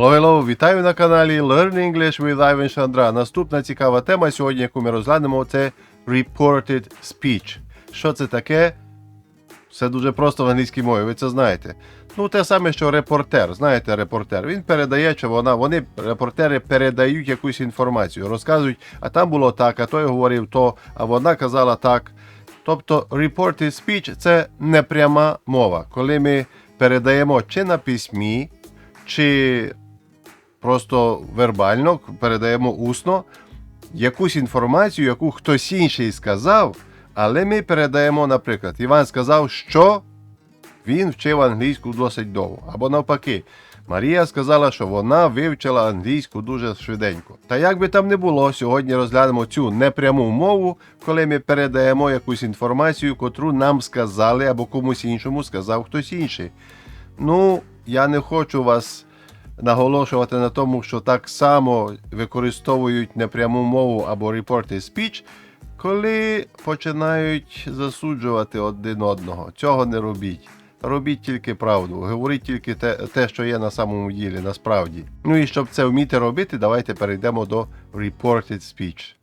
Hello, hello! Вітаю на каналі Learn English with Ivan Шандра. Наступна цікава тема сьогодні, яку ми розглянемо, це Reported Speech. Що це таке? Все дуже просто в англійській мові, ви це знаєте. Ну, те саме, що репортер. Знаєте, репортер. Він передає, чи вона, вони, репортери, передають якусь інформацію, розказують, а там було так, а той говорив то, а вона казала так. Тобто reported speech – це непряма мова, коли ми передаємо чи на письмі, чи просто вербально передаємо усно якусь інформацію, яку хтось інший сказав, але ми передаємо, наприклад, Іван сказав, що він вчив англійську досить довго. Або навпаки, Марія сказала, що вона вивчила англійську дуже швиденько. Та як би там не було, сьогодні розглянемо цю непряму мову, коли ми передаємо якусь інформацію, котру нам сказали або комусь іншому сказав хтось інший. Ну, я не хочу вас наголошувати на тому, що так само використовують непряму мову або reported speech, коли починають засуджувати один одного. Цього не робіть. Робіть тільки правду, говоріть тільки те, те, що є на самому ділі, насправді. Ну і щоб це вміти робити, давайте перейдемо до reported speech.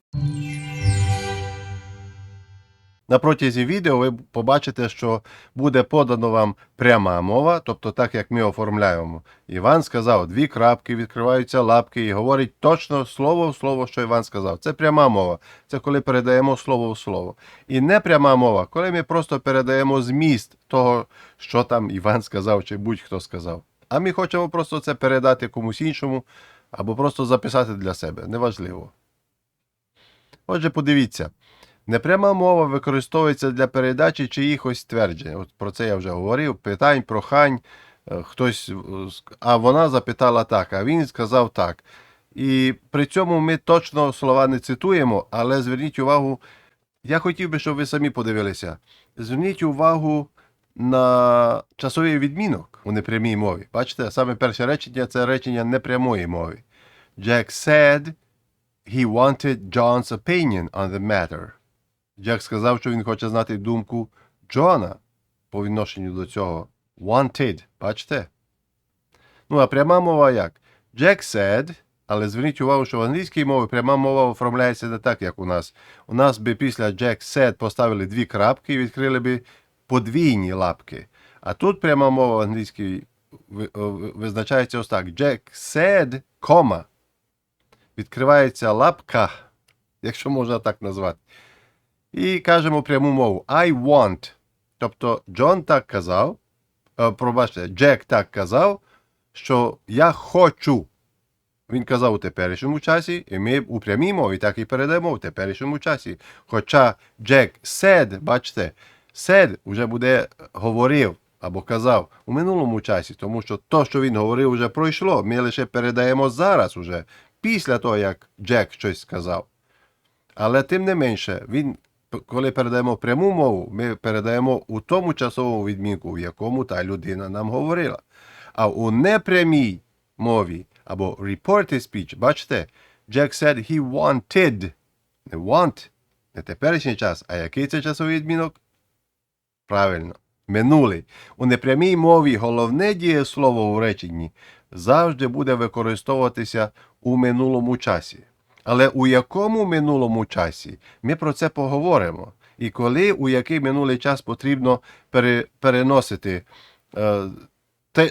На протязі відео ви побачите, що буде подано вам пряма мова, тобто так, як ми оформляємо. Іван сказав, дві крапки, відкриваються лапки і говорить точно слово в слово, що Іван сказав. Це пряма мова. Це коли передаємо слово в слово. І непряма мова, коли ми просто передаємо зміст того, що там Іван сказав чи будь-хто сказав. А ми хочемо просто це передати комусь іншому або просто записати для себе. Неважливо. Отже, подивіться. Непряма мова використовується для передачі чиїхось тверджень. От про це я вже говорив. Питань, прохань, е, хтось, е, а вона запитала так, а він сказав так. І при цьому ми точно слова не цитуємо, але зверніть увагу, я хотів би, щоб ви самі подивилися. Зверніть увагу на часовий відмінок у непрямій мові. Бачите, саме перше речення це речення непрямої мови. Jack said he wanted John's opinion on the matter. Джек сказав, що він хоче знати думку Джона по відношенню до цього. Wanted. Бачите? Ну, а пряма мова як? Jack said, але зверніть увагу, що в англійській мові пряма мова оформляється не так, як у нас. У нас би після Jack said поставили дві крапки і відкрили би подвійні лапки. А тут пряма мова в англійській визначається ось так. Jack said, кома. Відкривається лапка, якщо можна так назвати. І кажемо пряму мову I want. Тобто Джон так казав, е, пробачте, Джек так казав, що я хочу. Він казав у теперішньому часі, і ми у прямій мові так і передаємо в теперішньому часі. Хоча Джек said, бачите, said вже буде говорив або казав у минулому часі, тому що то, що він говорив, вже пройшло. Ми лише передаємо зараз, уже, після того, як Джек щось сказав. Але тим не менше, він, коли передаємо пряму мову, ми передаємо у тому часовому відмінку, в якому та людина нам говорила. А у непрямій мові або reported speech, бачите, Jack said he wanted. Не want, не теперішній час, а який це часовий відмінок? Правильно, минулий. У непрямій мові головне дієслово у реченні завжди буде використовуватися у минулому часі. Але у якому минулому часі ми про це поговоримо. І коли у який минулий час потрібно переносити е,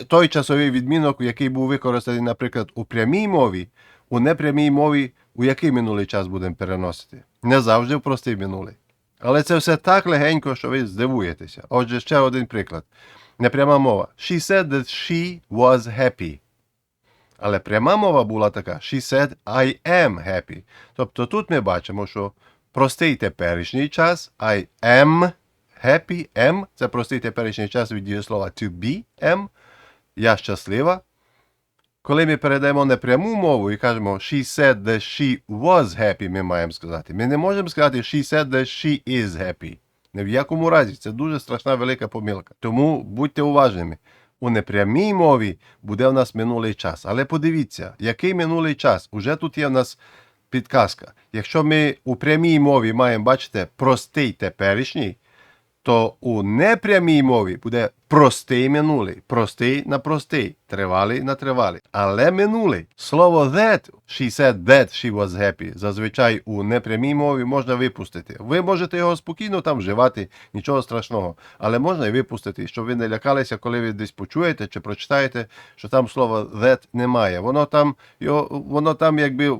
той часовий відмінок, який був використаний, наприклад, у прямій мові, у непрямій мові, у який минулий час будемо переносити. Не завжди в простий минулий. Але це все так легенько, що ви здивуєтеся. Отже, ще один приклад. Непряма мова. She said that she was happy. Але пряма мова була така: She said I am happy. Тобто тут ми бачимо, що простий теперішній час I am happy. Am це простий теперішній час від дієслова to be am. Я щаслива. Коли ми передаємо непряму мову і кажемо she said that she was happy, ми маємо сказати. Ми не можемо сказати she said that she is happy. Ні в якому разі, це дуже страшна велика помилка. Тому будьте уважними. У непрямій мові буде в нас минулий час. Але подивіться, який минулий час? Уже тут є в нас підказка. Якщо ми у прямій мові маємо, бачите, простий теперішній, то у непрямій мові буде простий минулий, простий на простий, тривалий на тривалий. Але минулий. Слово that, she said that she was happy, зазвичай у непрямій мові можна випустити. Ви можете його спокійно там вживати, нічого страшного. Але можна і випустити, щоб ви не лякалися, коли ви десь почуєте чи прочитаєте, що там слова that немає. Воно там, його, воно там якби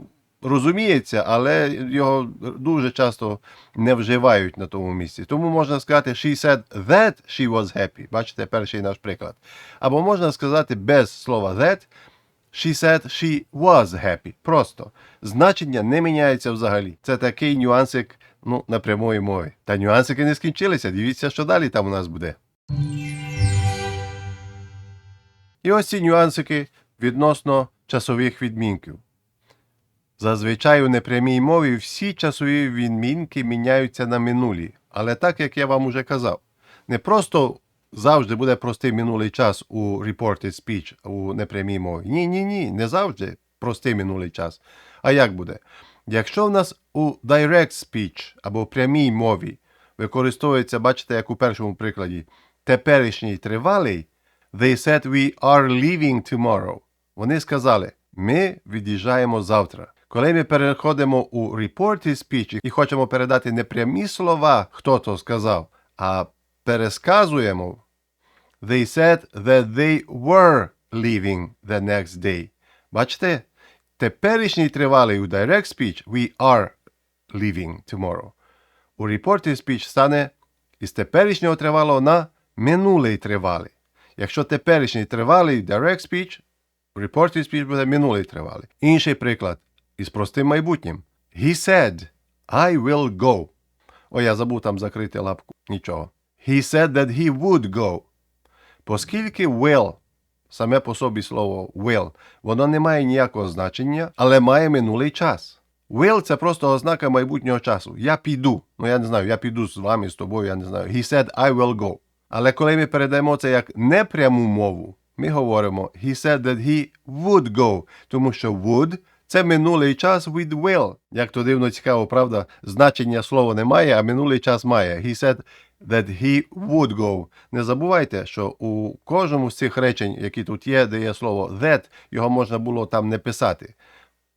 розуміється, але його дуже часто не вживають на тому місці. Тому можна сказати she said that she was happy. Бачите, перший наш приклад. Або можна сказати без слова that she said she was happy. Просто значення не міняється взагалі. Це такий нюансик ну, на прямої мові. Та нюансики не скінчилися. Дивіться, що далі там у нас буде. І ось ці нюансики відносно часових відмінків. Зазвичай у непрямій мові всі часові відмінки міняються на минулі. Але так як я вам уже казав, не просто завжди буде простий минулий час у reported speech у непрямій мові. Ні, ні, ні, не завжди простий минулий час. А як буде? Якщо в нас у direct speech або прямій мові використовується, бачите, як у першому прикладі, теперішній тривалий, they said we are leaving tomorrow. Вони сказали, ми від'їжджаємо завтра. Коли ми переходимо у reported speech і хочемо передати не прямі слова, хто то сказав, а пересказуємо, they said that they were leaving the next day. Бачите? Теперішній тривалий у direct speech we are leaving tomorrow. У reported speech стане із теперішнього тривалого на минулий тривалий. Якщо теперішній тривалий direct speech, reported speech буде минулий тривалий. Інший приклад із простим майбутнім. He said, I will go. О, я забув там закрити лапку. Нічого. He said that he would go. Оскільки will, саме по собі слово will, воно не має ніякого значення, але має минулий час. Will це просто ознака майбутнього часу. Я піду. Ну я не знаю, я піду з вами, з тобою, я не знаю. He said, I will go. Але коли ми передаємо це як непряму мову, ми говоримо He said that he would go, тому що would це минулий час with will. Як то дивно цікаво, правда? Значення слова немає, а минулий час має. He said that he would go. Не забувайте, що у кожному з цих речень, які тут є, де є слово that, його можна було там не писати.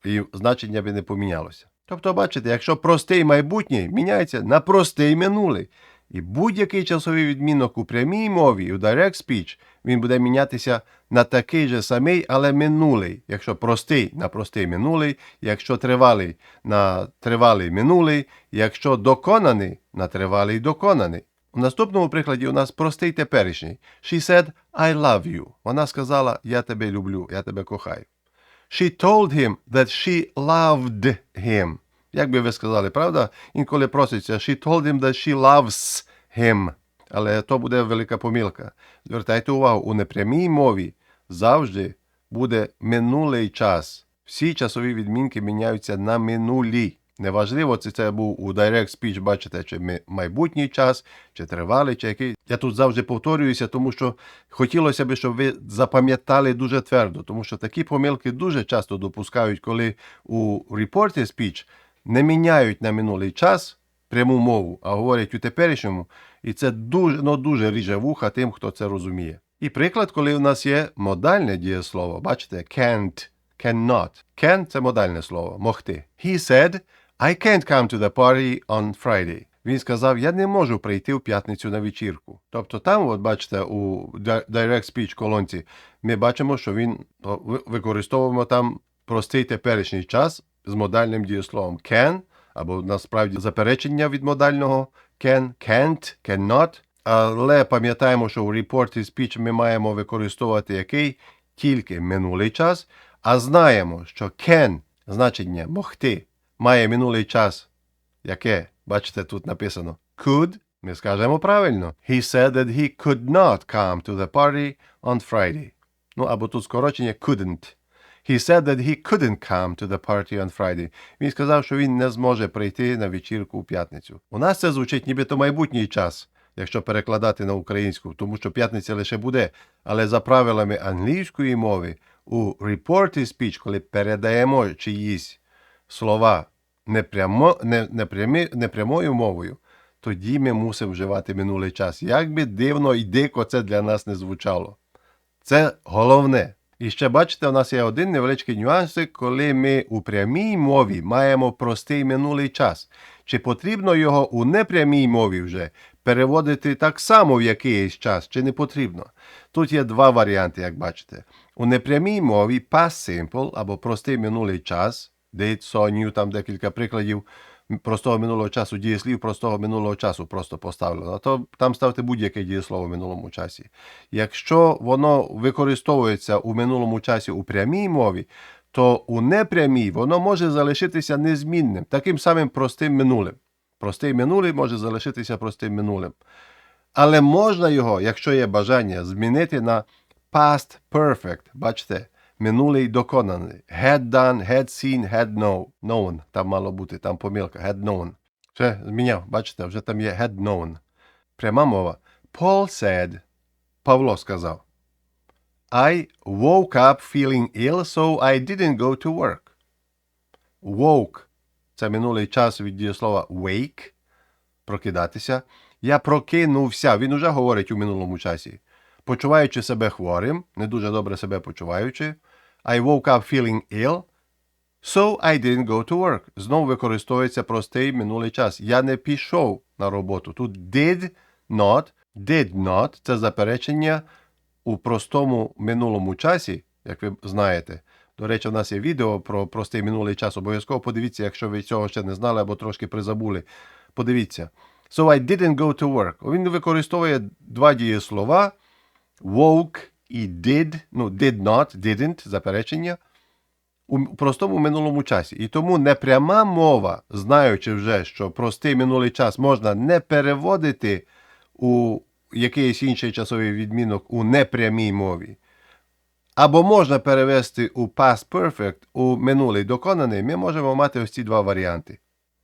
І значення би не помінялося. Тобто, бачите, якщо простий майбутній міняється на простий минулий. І будь-який часовий відмінок у прямій мові, у direct speech, він буде мінятися на такий же самий, але минулий. Якщо простий на простий минулий, якщо тривалий на тривалий минулий, якщо доконаний на тривалий доконаний. У наступному прикладі у нас простий теперішній. She said, I love you. Вона сказала, я тебе люблю, я тебе кохаю. She told him that she loved him. Як би ви сказали, правда? Інколи проситься, she told him that she loves him. Але то буде велика помилка. Звертайте увагу, у непрямій мові завжди буде минулий час. Всі часові відмінки міняються на минулі. Неважливо, чи це був у direct speech, бачите, чи майбутній час, чи тривалий, чи який. Я тут завжди повторююся, тому що хотілося б, щоб ви запам'ятали дуже твердо, тому що такі помилки дуже часто допускають, коли у reported speech не міняють на минулий час пряму мову, а говорять у теперішньому, і це дуже ну, дуже ріже вуха тим, хто це розуміє. І приклад, коли у нас є модальне дієслово, бачите, can't, cannot. Can – це модальне слово, могти. He said, I can't come to the party on Friday. Він сказав, я не можу прийти в п'ятницю на вечірку. Тобто там, от бачите, у Direct Speech колонці ми бачимо, що він використовуємо там простий теперішній час з модальним дієсловом can, або насправді заперечення від модального can, can't, cannot. Але пам'ятаємо, що у reported speech ми маємо використовувати який тільки минулий час, а знаємо, що can значення могти має минулий час. Яке? Бачите, тут написано could. Ми скажемо правильно. He said that he could not come to the party on Friday. Ну або тут скорочення couldn't. He said that he couldn't come to the party on Friday. Він сказав, що він не зможе прийти на вечірку у п'ятницю. У нас це звучить нібито майбутній час, якщо перекладати на українську, тому що п'ятниця лише буде. Але за правилами англійської мови у reported speech, коли передаємо чиїсь слова непрямо, не, непрямі, непрямою мовою, тоді ми мусимо вживати минулий час. Як би дивно і дико це для нас не звучало. Це головне. І ще бачите, у нас є один невеличкий нюансик, коли ми у прямій мові маємо простий минулий час. Чи потрібно його у непрямій мові вже переводити так само в якийсь час, чи не потрібно? Тут є два варіанти, як бачите. У непрямій мові past simple або простий минулий час, knew, там декілька прикладів простого минулого часу, дієслів простого минулого часу просто поставлено. То там ставте будь-яке дієслово в минулому часі. Якщо воно використовується у минулому часі у прямій мові, то у непрямій воно може залишитися незмінним, таким самим простим минулим. Простий минулий може залишитися простим минулим. Але можна його, якщо є бажання, змінити на past perfect. Бачите, минулий доконаний. Had done, had seen, had know. known. Там мало бути, там помилка. Had known. Все, зміняв, бачите, вже там є had known. Пряма мова. Paul said, Павло сказав. I woke up feeling ill, so I didn't go to work. Woke – це минулий час від дієслова wake – прокидатися. Я прокинувся. Він уже говорить у минулому часі. Почуваючи себе хворим, не дуже добре себе почуваючи. I woke up feeling ill, so I didn't go to work. Знову використовується простий минулий час. Я не пішов на роботу. Тут did not, did not – це заперечення у простому минулому часі, як ви знаєте. До речі, у нас є відео про простий минулий час. Обов'язково подивіться, якщо ви цього ще не знали або трошки призабули. Подивіться. So I didn't go to work. Він використовує два дієслова woke і did, ну, did not, didn't, заперечення у простому минулому часі. І тому непряма мова, знаючи вже, що простий минулий час можна не переводити у якийсь інший часовий відмінок у непрямій мові. Або можна перевести у past perfect у минулий доконаний, ми можемо мати ось ці два варіанти.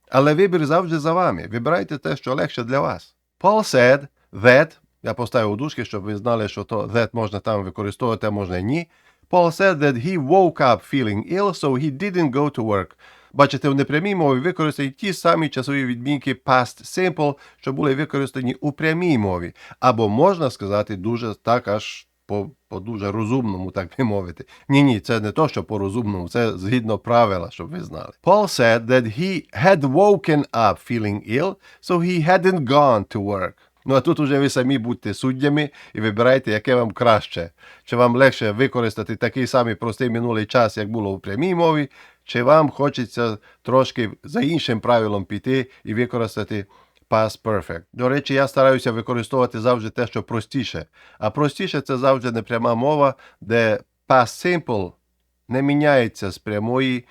Але вибір завжди за вами. Вибирайте те, що легше для вас. Paul said that, я поставив дужки, щоб ви знали, що то that можна там використовувати, а можна ні. Paul said that he woke up feeling ill, so he didn't go to work. Бачите, в непрямій мові використані ті самі часові відмінки past simple, що були використані у прямій мові. Або можна сказати дуже так аж по, по дуже розумному, так би мовити. Ні, ні, це не то, що по розумному, це згідно правила, щоб ви знали. Paul said that he had woken up feeling ill, so he hadn't gone to work. Ну а тут уже ви самі будьте суддями і вибирайте, яке вам краще. Чи вам легше використати такий самий простий минулий час, як було у прямій мові, чи вам хочеться трошки за іншим правилом піти і використати past perfect. До речі, я стараюся використовувати завжди те, що простіше. А простіше це завжди непряма мова, де past simple не міняється з прямої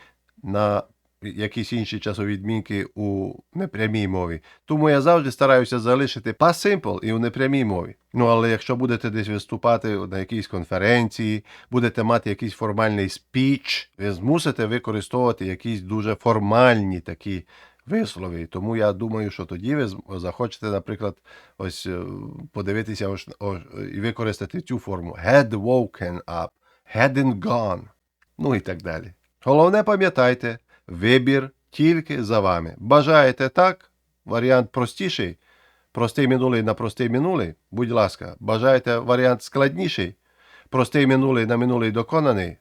на якісь інші часові відмінки у непрямій мові. Тому я завжди стараюся залишити past simple і у непрямій мові. Ну але якщо будете десь виступати на якійсь конференції, будете мати якийсь формальний спіч, ви змусите використовувати якісь дуже формальні такі вислови. Тому я думаю, що тоді ви захочете, наприклад, ось е, подивитися ось, ось, і використати цю форму had woken up, hadn't gone, ну і так далі. Головне пам'ятайте, вибір тільки за вами. Бажаєте так? Варіант простіший. Простий минулий на простий минулий. Будь ласка, бажаєте варіант складніший. Простий минулий на минулий доконаний.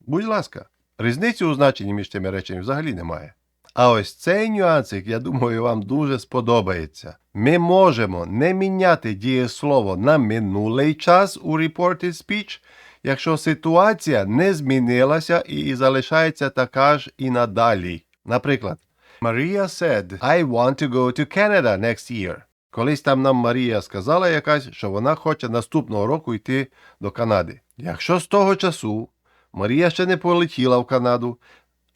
Будь ласка, різниці у значенні між цими речами взагалі немає. А ось цей нюансик, я думаю, вам дуже сподобається. Ми можемо не міняти дієслово на минулий час у reported speech, якщо ситуація не змінилася і залишається така ж і надалі. Наприклад, Maria said, I want to go to Canada next year. Колись там нам Марія сказала якась, що вона хоче наступного року йти до Канади. Якщо з того часу Марія ще не полетіла в Канаду,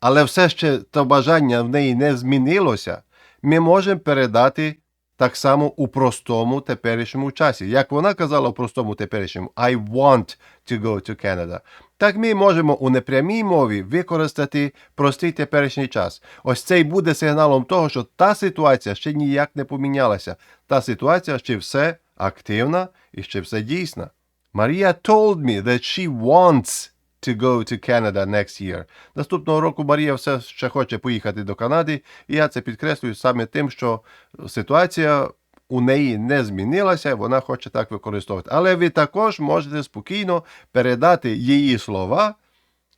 але все ще то бажання в неї не змінилося, ми можемо передати так само у простому теперішньому часі. Як вона казала у простому теперішньому I want to go to Canada. Так ми можемо у непрямій мові використати простий теперішній час. Ось цей буде сигналом того, що та ситуація ще ніяк не помінялася. Та ситуація ще все активна і ще все дійсна. Марія told me that she wants to go to Canada next year. Наступного року Марія все ще хоче поїхати до Канади, і я це підкреслюю саме тим, що ситуація у неї не змінилася, вона хоче так використовувати. Але ви також можете спокійно передати її слова,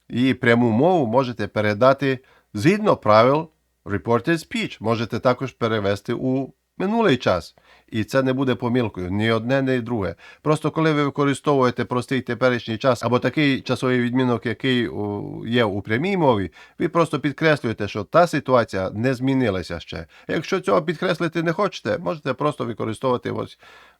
її пряму мову можете передати згідно правил reported speech. Можете також перевести у минулий час. І це не буде помилкою ні одне, ні друге. Просто коли ви використовуєте простий теперішній час або такий часовий відмінок, який є у прямій мові, ви просто підкреслюєте, що та ситуація не змінилася ще. Якщо цього підкреслити не хочете, можете просто використовувати ось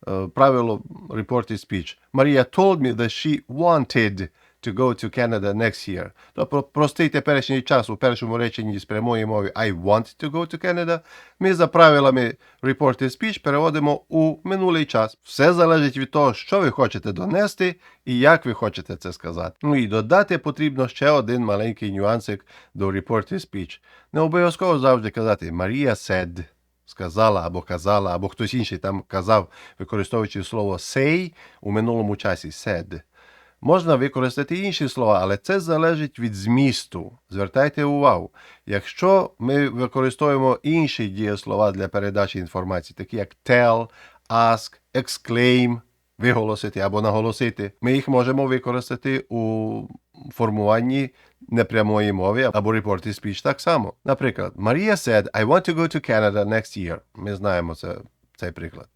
е, правило reported speech. Марія told me that she wanted to go to Canada next year. Тобто простий теперішній час у першому реченні з прямої мови I want to go to Canada. Ми за правилами reported speech переводимо у минулий час. Все залежить від того, що ви хочете донести і як ви хочете це сказати. Ну і додати потрібно ще один маленький нюансик до reported speech. Не обов'язково завжди казати Марія said. Сказала або казала, або хтось інший там казав, використовуючи слово say у минулому часі said. Можна використати інші слова, але це залежить від змісту. Звертайте увагу. Якщо ми використовуємо інші дієслова для передачі інформації, такі як tell, ask, exclaim, виголосити або наголосити, ми їх можемо використати у формуванні непрямої мови або reported speech так само. Наприклад, Maria said, I want to go to Canada next year. Ми знаємо це, цей приклад.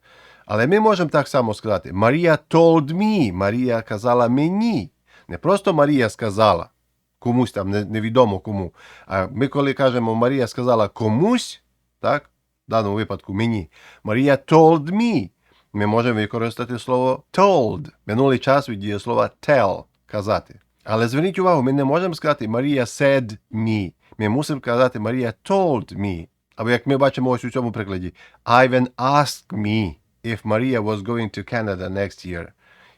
Але ми можемо так само сказати: Марія told me, Марія казала мені. Не просто Марія сказала комусь там, невідомо кому. А ми, коли кажемо Марія сказала комусь, так, в даному випадку мені, Марія told me, ми можемо використати слово told. Минулий час від дієслова tell казати. Але зверніть увагу, ми не можемо сказати Марія said me. Ми мусимо казати Марія told me. Або як ми бачимо ось у цьому прикладі, Ivan asked me if Maria was going to Canada next year.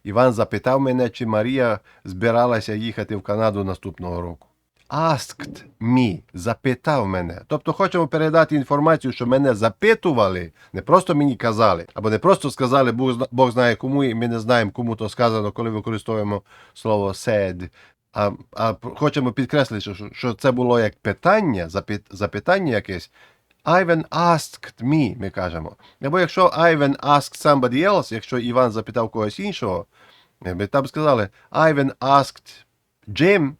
Іван запитав мене, чи Марія збиралася їхати в Канаду наступного року. Asked me, запитав мене. Тобто хочемо передати інформацію, що мене запитували, не просто мені казали, або не просто сказали, Бог, зна- Бог знає кому, і ми не знаємо, кому то сказано, коли використовуємо слово said. А, а хочемо підкреслити, що, що це було як питання, запит, запитання якесь. Ivan asked me, ми кажемо. Або якщо Ivan asked somebody else, якщо Іван запитав когось іншого, ми там сказали Ivan asked Jim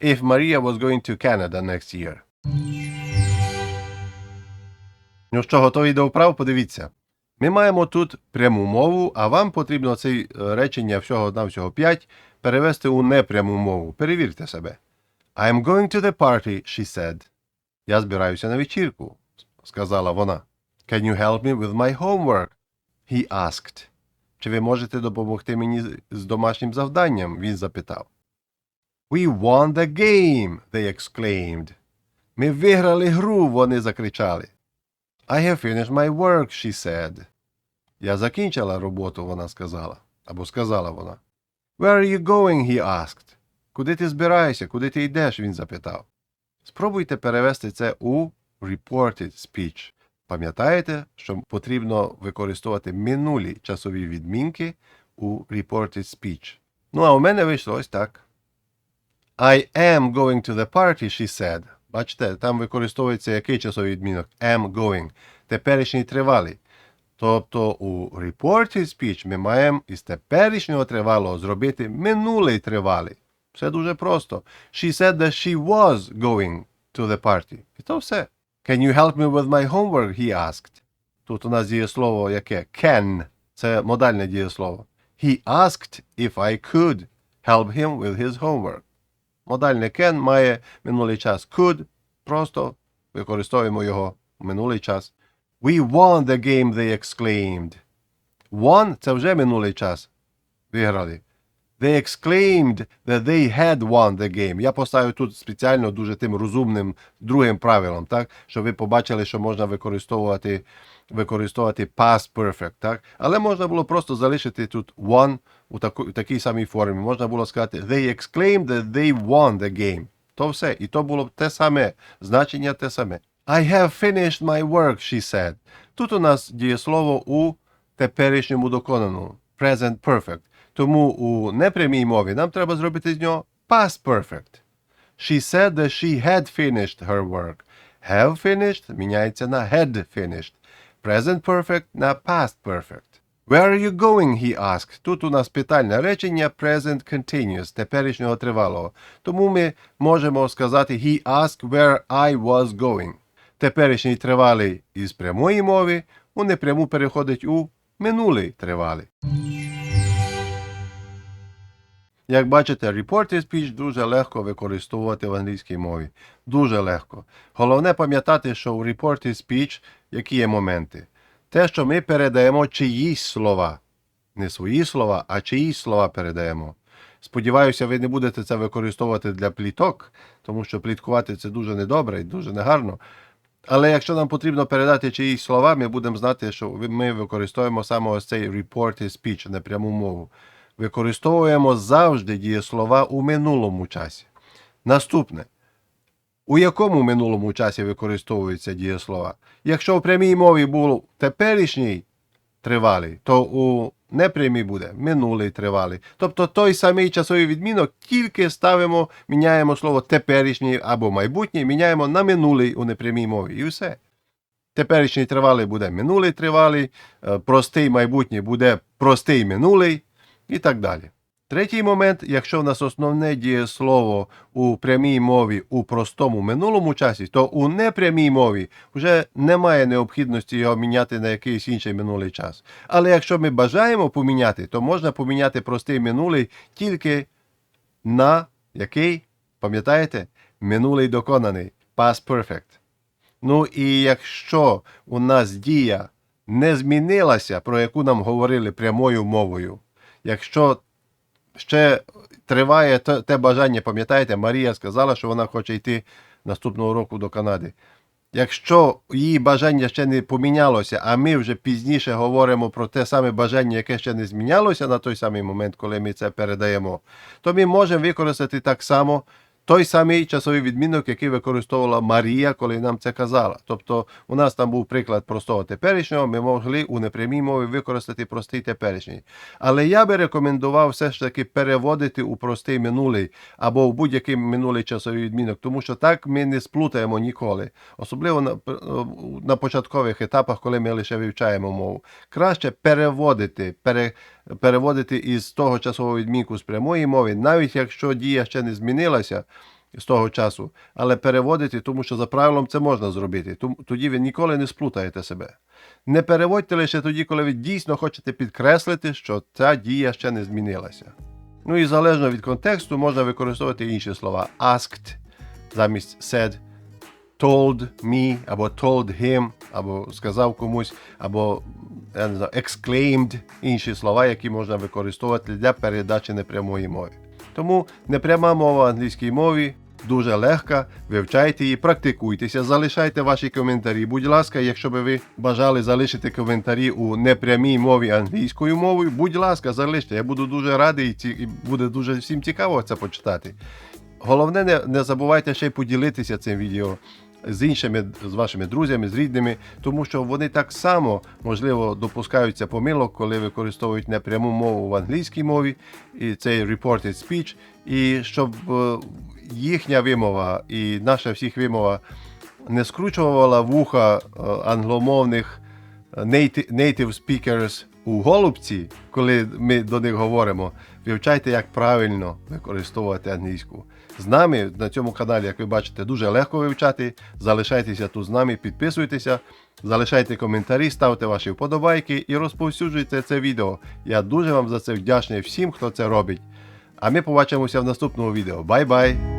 if Maria was going to Canada next year. Ну що, готові до вправ? Подивіться. Ми маємо тут пряму мову, а вам потрібно це е, речення всього на всього 5 перевести у непряму мову. Перевірте себе. I'm going to the party, she said. Я збираюся на вечірку, сказала вона. Can you help me with my homework? He asked. Чи ви можете допомогти мені з- домашнім завданням? Він запитав. We won the game, they exclaimed. Ми виграли гру, вони закричали. I have finished my work, she said. Я закінчила роботу, вона сказала. Або сказала вона. Where are you going? he asked. Куди ти збираєшся? Куди ти йдеш? він запитав. Спробуйте перевести це у reported speech. Пам'ятаєте, що потрібно використовувати минулі часові відмінки у reported speech. Ну, а у мене вийшло ось так. I am going to the party, she said. Бачите, там використовується який часовий відмінок? Am going. Теперішній тривалий. Тобто у reported speech ми маємо із теперішнього тривалого зробити минулий тривалий. Все дуже просто. She said that she was going to the party. І то все. Can you help me with my homework? he asked. Тут у нас дієслово яке? Can. Це модальне дієслово. He asked if I could help him with his homework. Модальне can має минулий час could. Просто використовуємо його в минулий час. We won the game, they exclaimed. Won – це вже минулий час. Виграли. They exclaimed that they had won the game. Я поставив тут спеціально дуже тим розумним другим правилом, так? Щоб ви побачили, що можна використовувати, використовувати past perfect, так? Але можна було просто залишити тут won у, таку, у такій самій формі. Можна було сказати they exclaimed that they won the game. То все. І то було те саме. Значення те саме. I have finished my work, she said. Тут у нас дієслово у теперішньому доконаному. Present perfect. Тому у непрямій мові нам треба зробити з нього past perfect. She said that she had finished her work. Have finished міняється на had finished. Present perfect на past perfect. Where are you going? he asked. Тут у нас питальне речення present continuous, теперішнього тривалого. Тому ми можемо сказати he asked where I was going. Теперішній тривалий із прямої мови у непряму переходить у минулий тривалий. Як бачите, reported speech дуже легко використовувати в англійській мові. Дуже легко. Головне пам'ятати, що у reported speech які є моменти. Те, що ми передаємо чиїсь слова. Не свої слова, а чиїсь слова передаємо. Сподіваюся, ви не будете це використовувати для пліток, тому що пліткувати це дуже недобре і дуже негарно. Але якщо нам потрібно передати чиїсь слова, ми будемо знати, що ми використовуємо саме ось цей reported speech, непряму мову. Використовуємо завжди дієслова у минулому часі. Наступне. У якому минулому часі використовуються дієслова? Якщо в прямій мові був теперішній тривалий, то у непрямій буде минулий тривалий. Тобто той самий часовий відмінок тільки ставимо, міняємо слово теперішній або майбутній, міняємо на минулий у непрямій мові. І все. Теперішній тривалий буде минулий тривалий, е, простий майбутній буде простий минулий і так далі. Третій момент, якщо в нас основне дієслово у прямій мові у простому минулому часі, то у непрямій мові вже немає необхідності його міняти на якийсь інший минулий час. Але якщо ми бажаємо поміняти, то можна поміняти простий минулий тільки на який, пам'ятаєте, минулий доконаний, past perfect. Ну і якщо у нас дія не змінилася, про яку нам говорили прямою мовою, якщо ще триває те, те бажання, пам'ятаєте, Марія сказала, що вона хоче йти наступного року до Канади. Якщо її бажання ще не помінялося, а ми вже пізніше говоримо про те саме бажання, яке ще не змінялося на той самий момент, коли ми це передаємо, то ми можемо використати так само той самий часовий відмінок, який використовувала Марія, коли нам це казала. Тобто у нас там був приклад простого теперішнього, ми могли у непрямій мові використати простий теперішній. Але я би рекомендував все ж таки переводити у простий минулий або в будь-який минулий часовий відмінок, тому що так ми не сплутаємо ніколи, особливо на, на початкових етапах, коли ми лише вивчаємо мову. Краще переводити, пере, переводити із того часового відмінку з прямої мови, навіть якщо дія ще не змінилася з того часу, але переводити, тому що за правилом це можна зробити. Тоді ви ніколи не сплутаєте себе. Не переводьте лише тоді, коли ви дійсно хочете підкреслити, що ця дія ще не змінилася. Ну і залежно від контексту можна використовувати інші слова. Asked замість said, told me, або told him, або сказав комусь, або я не знаю, exclaimed, інші слова, які можна використовувати для передачі непрямої мови. Тому непряма мова в англійській мові дуже легка. Вивчайте її, практикуйтеся, залишайте ваші коментарі. Будь ласка, якщо би ви бажали залишити коментарі у непрямій мові англійською мовою, будь ласка, залиште. Я буду дуже радий і буде дуже всім цікаво це почитати. Головне, не, не забувайте ще й поділитися цим відео з іншими, з вашими друзями, з рідними, тому що вони так само, можливо, допускаються помилок, коли використовують непряму мову в англійській мові, і цей reported speech, і щоб е, їхня вимова і наша всіх вимова не скручувала вуха е, англомовних е, native, speakers у голубці, коли ми до них говоримо, вивчайте, як правильно використовувати англійську. З нами на цьому каналі, як ви бачите, дуже легко вивчати. Залишайтеся тут з нами, підписуйтеся, залишайте коментарі, ставте ваші вподобайки і розповсюджуйте це відео. Я дуже вам за це вдячний всім, хто це робить. А ми побачимося в наступному відео. Бай-бай!